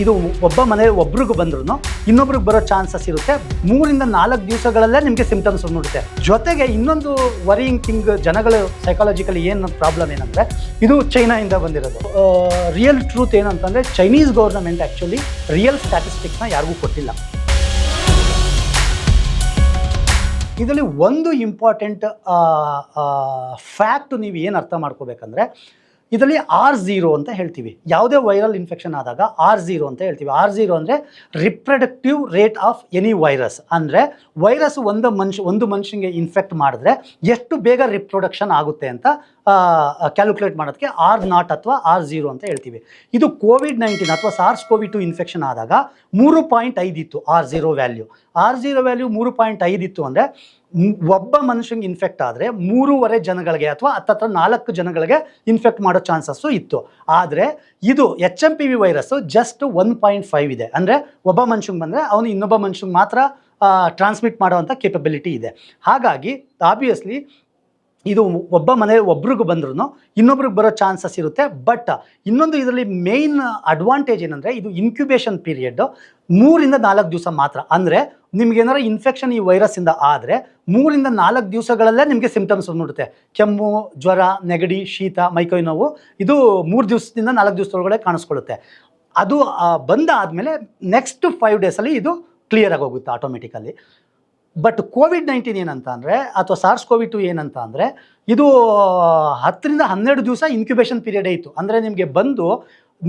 ಇದು ಒಬ್ಬ ಮನೆ ಒಬ್ರಿಗೂ ಬಂದ್ರು ಇನ್ನೊಬ್ರಿಗೆ ಬರೋ ಚಾನ್ಸಸ್ ಇರುತ್ತೆ. ಮೂರಿಂದ ನಾಲ್ಕು ದಿವಸಗಳಲ್ಲೇ ನಿಮಗೆ ಸಿಂಪ್ಟಮ್ಸ್ ನೋಡುತ್ತೆ ಜೊತೆಗೆ ಇನ್ನೊಂದು ವರಿಯಿಂಗ್ ಥಿಂಗ್ ಜನಗಳು ಸೈಕಾಲಜಿಕಲಿ ಏನು ಪ್ರಾಬ್ಲಮ್ ಏನಂದರೆ, ಇದು ಚೈನಾಯಿಂದ ಬಂದಿರೋದು. ರಿಯಲ್ ಟ್ರೂತ್ ಏನಂತಂದರೆ ಚೈನೀಸ್ ಗೌರ್ನಮೆಂಟ್ ಆ್ಯಕ್ಚುಲಿ ರಿಯಲ್ ಸ್ಟ್ಯಾಟಿಸ್ಟಿಕ್ಸ್ನ ಯಾರಿಗೂ ಕೊಟ್ಟಿಲ್ಲ. ಇದರಲ್ಲಿ ಒಂದು ಇಂಪಾರ್ಟೆಂಟ್ ಫ್ಯಾಕ್ಟ್ ನೀವು ಏನು ಅರ್ಥ ಮಾಡ್ಕೋಬೇಕಂದ್ರೆ ಇದರಲ್ಲಿ ಆರ್ ಝೀರೋ ಅಂತ ಹೇಳ್ತೀವಿ. ಯಾವುದೇ ವೈರಲ್ ಇನ್ಫೆಕ್ಷನ್ ಆದಾಗ ಆರ್ ಝೀರೋ ಅಂತ ಹೇಳ್ತೀವಿ. ಆರ್ ಝೀರೋ ಅಂದರೆ reproductive rate of any virus ಅಂದರೆ ವೈರಸ್ ಒಂದು ಮನುಷ್ಯ, ಒಂದು ಮನುಷ್ಯನಿಗೆ ಇನ್ಫೆಕ್ಟ್ ಮಾಡಿದ್ರೆ ಎಷ್ಟು ಬೇಗ ರಿಪ್ರೊಡಕ್ಷನ್ ಆಗುತ್ತೆ ಅಂತ ಕ್ಯಾಲ್ಕುಲೇಟ್ ಮಾಡೋದಕ್ಕೆ ಆರ್ ನಾಟ್ ಅಥವಾ ಆರ್ ಝೀರೋ ಅಂತ ಹೇಳ್ತೀವಿ. ಇದು ಕೋವಿಡ್ ನೈನ್ಟೀನ್ ಅಥವಾ ಸಾರ್ಸ್ ಕೋವಿಡ್ ಟು ಇನ್ಫೆಕ್ಷನ್ ಆದಾಗ ಮೂರು ಪಾಯಿಂಟ್ ಐದು ಇತ್ತು R zero value R zero value ಮೂರು ಪಾಯಿಂಟ್ ಐದು ಇತ್ತು ಅಂದರೆ ಒಬ್ಬ ಮನುಷ್ಯಂಗೆ ಇನ್ಫೆಕ್ಟ್ ಆದರೆ ಮೂರುವರೆ ಜನಗಳಿಗೆ ಅಥವಾ ಹತ್ತತ್ರ ನಾಲ್ಕು ಜನಗಳಿಗೆ ಇನ್ಫೆಕ್ಟ್ ಮಾಡೋ ಚಾನ್ಸಸ್ಸು ಇತ್ತು. ಆದರೆ ಇದು H M P V virus just one point five ಇದೆ. ಅಂದರೆ ಒಬ್ಬ ಮನುಷ್ಯಂಗೆ ಬಂದರೆ ಅವನು ಇನ್ನೊಬ್ಬ ಮನುಷ್ಯಂಗೆ ಮಾತ್ರ ಟ್ರಾನ್ಸ್ಮಿಟ್ ಮಾಡೋವಂಥ ಕೇಪಬಿಲಿಟಿ ಇದೆ. ಹಾಗಾಗಿ ಆಬ್ವಿಯಸ್ಲಿ ಇದು ಒಬ್ಬ ಮನೆ, ಒಬ್ರಿಗೂ ಬಂದ್ರೂ ಇನ್ನೊಬ್ರಿಗೆ ಬರೋ ಚಾನ್ಸಸ್ ಇರುತ್ತೆ. ಬಟ್ ಇನ್ನೊಂದು ಇದರಲ್ಲಿ ಮೇಯ್ನ್ ಅಡ್ವಾಂಟೇಜ್ ಏನಂದರೆ ಇದು ಇನ್ಕ್ಯುಬೇಷನ್ ಪೀರಿಯಡ್ ಮೂರಿಂದ ನಾಲ್ಕು ದಿವಸ ಮಾತ್ರ. ಅಂದರೆ ನಿಮ್ಗೆ ಇನ್ಫೆಕ್ಷನ್ ಈ ವೈರಸ್ಸಿಂದ ಆದರೆ ಮೂರಿಂದ ನಾಲ್ಕು ದಿವಸಗಳಲ್ಲೇ ನಿಮಗೆ ಸಿಂಪ್ಟಮ್ಸ್ ನೋಡುತ್ತೆ ಕೆಮ್ಮು, ಜ್ವರ, ನೆಗಡಿ, ಶೀತ, ಮೈಕೈ ನೋವು, ಇದು ಮೂರು ದಿವಸದಿಂದ ನಾಲ್ಕು ದಿವಸದೊಳಗಡೆ ಕಾಣಿಸ್ಕೊಳ್ಳುತ್ತೆ. ಅದು ಬಂದ ಬಂದಾದಮೇಲೆ ನೆಕ್ಸ್ಟ್ ಫೈವ್ ಡೇಸಲ್ಲಿ ಇದು ಕ್ಲಿಯರ್ ಆಗಿ ಹೋಗುತ್ತೆ ಆಟೋಮೆಟಿಕಲಿ ಬಟ್ ಕೋವಿಡ್ ನೈನ್ಟೀನ್ ಏನಂತ ಅಂದರೆ, ಅಥವಾ ಸಾರ್ಸ್ ಕೋವಿಡ್ ಟು ಏನಂತ ಅಂದರೆ, ಇದು ಹತ್ತರಿಂದ ಹನ್ನೆರಡು ದಿವಸ ಇನ್ಕ್ಯುಬೇಷನ್ ಪೀರಿಯಡ್ ಇತ್ತು. ಅಂದರೆ ನಿಮಗೆ ಬಂದು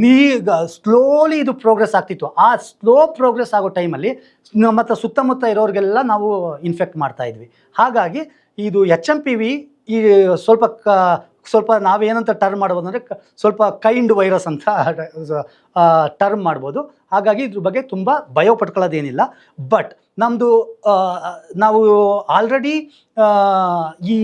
ನೀಗ ಸ್ಲೋಲಿ ಇದು ಪ್ರೋಗ್ರೆಸ್ ಆಗ್ತಿತ್ತು. ಆ ಸ್ಲೋ ಪ್ರೋಗ್ರೆಸ್ ಆಗೋ ಟೈಮಲ್ಲಿ ಮತ್ತು ಸುತ್ತಮುತ್ತ ಇರೋರಿಗೆಲ್ಲ ನಾವು ಇನ್ಫೆಕ್ಟ್ ಮಾಡ್ತಾ ಇದ್ವಿ. ಹಾಗಾಗಿ ಇದು ಎಚ್ ಎಂ ಪಿ ವಿ ಈ ಸ್ವಲ್ಪ ಕ ಸ್ವಲ್ಪ ನಾವೇನಂತ ಟರ್ಮ್ ಮಾಡ್ಬೋದು ಅಂದರೆ ಸ್ವಲ್ಪ ಕೈಂಡ್ ವೈರಸ್ ಅಂತ ಟರ್ಮ್ ಮಾಡ್ಬೋದು. ಹಾಗಾಗಿ ಇದ್ರ ಬಗ್ಗೆ ತುಂಬ ಭಯ ಪಟ್ಕೊಳ್ಳೋದೇನಿಲ್ಲ ಬಟ್ ನಮ್ಮದು ನಾವು ಆಲ್ರೆಡಿ ಈ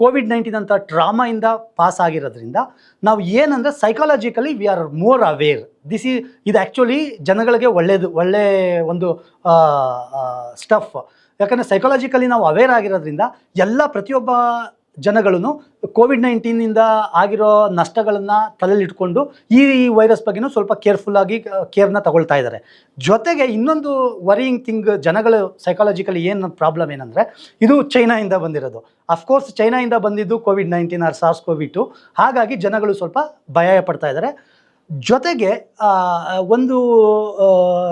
ಕೋವಿಡ್ ನೈನ್ಟೀನ್ ಅಂತ ಟ್ರಾಮಾಯಿಂದ ಪಾಸ್ ಆಗಿರೋದ್ರಿಂದ ನಾವು ಏನಂದರೆ psychologically we are more aware this ಈ ಇದು ಆ್ಯಕ್ಚುಲಿ ಜನಗಳಿಗೆ ಒಳ್ಳೆಯದು ಒಳ್ಳೆ ಒಂದು ಸ್ಟಫ್ ಯಾಕಂದರೆ ಸೈಕಾಲಜಿಕಲಿ ನಾವು ಅವೇರ್ ಆಗಿರೋದ್ರಿಂದ ಎಲ್ಲ ಪ್ರತಿಯೊಬ್ಬ ಜನಗಳನ್ನು ಕೋವಿಡ್ ನೈನ್ಟೀನಿಂದ ಆಗಿರೋ ನಷ್ಟಗಳನ್ನು ತಲೆಲಿಟ್ಕೊಂಡು ಇಟ್ಕೊಂಡು ಈ ವೈರಸ್ ಬಗ್ಗೆನೂ ಸ್ವಲ್ಪ ಕೇರ್ಫುಲ್ಲಾಗಿ ಕೇರ್ನ ತಗೊಳ್ತಾ ಇದ್ದಾರೆ. ಜೊತೆಗೆ ಇನ್ನೊಂದು ವರಿಯಿಂಗ್ ಥಿಂಗ್ ಜನಗಳು ಸೈಕಾಲಜಿಕಲಿ ಏನು ಪ್ರಾಬ್ಲಮ್ ಏನಂದರೆ, ಇದು ಚೈನಾಯಿಂದ ಬಂದಿರೋದು. ಅಫ್ಕೋರ್ಸ್ ಚೈನಾಯಿಂದ ಬಂದಿದ್ದು COVID nineteen or SARS COVID ಹಾಗಾಗಿ ಜನಗಳು ಸ್ವಲ್ಪ ಭಯ ಪಡ್ತಾ ಇದ್ದಾರೆ. ಜೊತೆಗೆ ಒಂದು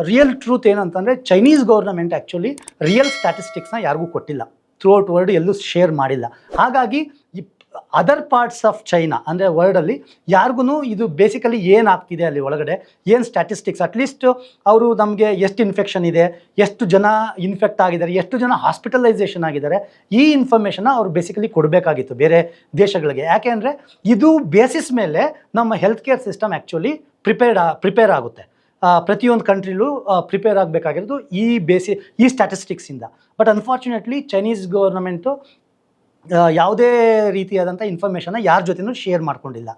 ರಿಯಲ್ ಟ್ರೂತ್ ಏನಂತಂದರೆ ಚೈನೀಸ್ ಗೌರ್ನಮೆಂಟ್ ಆ್ಯಕ್ಚುಲಿ ರಿಯಲ್ ಸ್ಟ್ಯಾಟಿಸ್ಟಿಕ್ಸ್ನ ಯಾರಿಗೂ ಕೊಟ್ಟಿಲ್ಲ. ಥ್ರೂ ಔಟ್ ವರ್ಲ್ಡ್ ಎಲ್ಲೂ ಶೇರ್ ಮಾಡಿಲ್ಲ. ಹಾಗಾಗಿ ಅದರ್ ಪಾರ್ಟ್ಸ್ ಆಫ್ ಚೈನಾ ಅಂದರೆ ವರ್ಲ್ಡಲ್ಲಿ ಯಾರಿಗೂ ಇದು ಬೇಸಿಕಲಿ ಏನಾಗ್ತಿದೆ ಅಲ್ಲಿ ಒಳಗಡೆ, ಏನು ಸ್ಟ್ಯಾಟಿಸ್ಟಿಕ್ಸ್ ಅಟ್ಲೀಸ್ಟ್ ಅವರು ನಮಗೆ ಎಷ್ಟು ಇನ್ಫೆಕ್ಷನ್ ಇದೆ, ಎಷ್ಟು ಜನ ಇನ್ಫೆಕ್ಟ್ ಆಗಿದ್ದಾರೆ, ಎಷ್ಟು ಜನ ಹಾಸ್ಪಿಟಲೈಸೇಷನ್ ಆಗಿದ್ದಾರೆ, ಈ ಇನ್ಫಾರ್ಮೇಷನ್ನ ಅವರು ಬೇಸಿಕಲಿ ಕೊಡಬೇಕಾಗಿತ್ತು ಬೇರೆ ದೇಶಗಳಿಗೆ. ಯಾಕೆ ಇದು ಬೇಸಿಸ್ ಮೇಲೆ ನಮ್ಮ health care system actually prepared prepare ಆಗುತ್ತೆ. ಪ್ರತಿಯೊಂದು ಕಂಟ್ರಿಲೂ ಪ್ರಿಪೇರ್ ಆಗಬೇಕಾಗಿರೋದು ಈ ಬೇಸಿ, ಈ ಸ್ಟ್ಯಾಟಿಸ್ಟಿಕ್ಸಿಂದ ಬಟ್ ಅನ್ಫಾರ್ಚುನೇಟ್ಲಿ ಚೈನೀಸ್ ಗೌರ್ನಮೆಂಟು ಯಾವುದೇ ರೀತಿಯಾದಂಥ ಇನ್ಫಾರ್ಮೇಷನ್ನ ಯಾರ ಜೊತೆನೂ ಶೇರ್ ಮಾಡ್ಕೊಂಡಿಲ್ಲ.